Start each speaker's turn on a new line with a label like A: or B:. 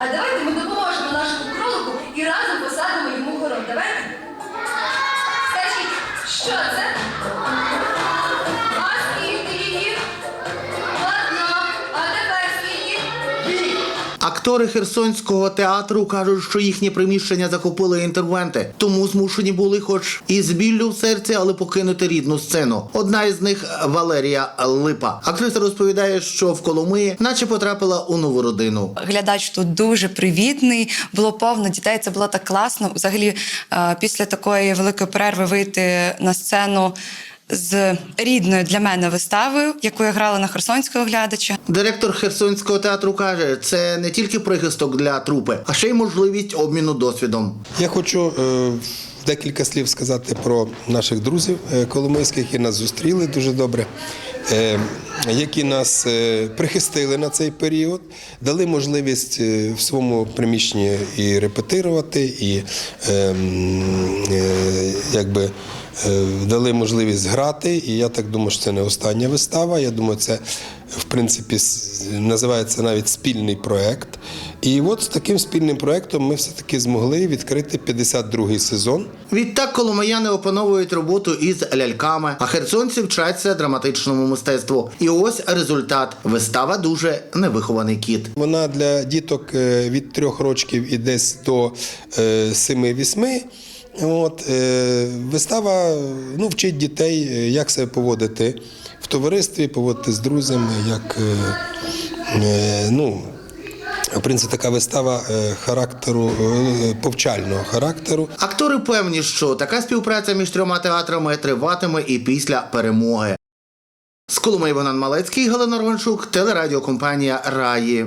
A: А давайте
B: Актори Херсонського театру кажуть, що їхні приміщення захопили інтервенти, тому змушені були, хоч і з біллю в серці, але покинути рідну сцену. Одна із них Валерія Липа. Актриса розповідає, що в Коломиї наче потрапила у нову родину.
C: Глядач тут дуже привітний, було повно дітей. Це було так класно. Взагалі, е, після такої великої перерви вийти на сцену з рідною для мене виставою, яку я грала на Херсонського глядача.
B: Директор Херсонського театру каже, це не тільки прихисток для трупи, а ще й можливість обміну досвідом.
D: Я хочу е, декілька слів сказати про наших друзів е, коломийських, які нас зустріли дуже добре, е, які нас е, прихистили на цей період, дали можливість в своєму приміщенні і репетирувати, і е, м, е, якби. Дали можливість грати, і я так думаю, що це не остання вистава. Я думаю, це в принципі називається навіть спільний проект. І от з таким спільним проектом ми все-таки змогли відкрити 52-й сезон.
B: Відтак коломияни опановують роботу із ляльками, а херсонці вчаться драматичному мистецтву. І ось результат. Вистава дуже невихований кіт.
D: Вона для діток е, від трьох років і десь до е, 7-8. От, е, вистава ну, вчить дітей, е, як себе поводити в товаристві, поводити з друзями, як е, ну, в принципі, така вистава е, характеру, е, повчального характеру.
B: Актори певні, що така співпраця між трьома театрами триватиме і після перемоги. З Коломиї Богдан Малецький, Галина Рончук, телерадіокомпанія Раї.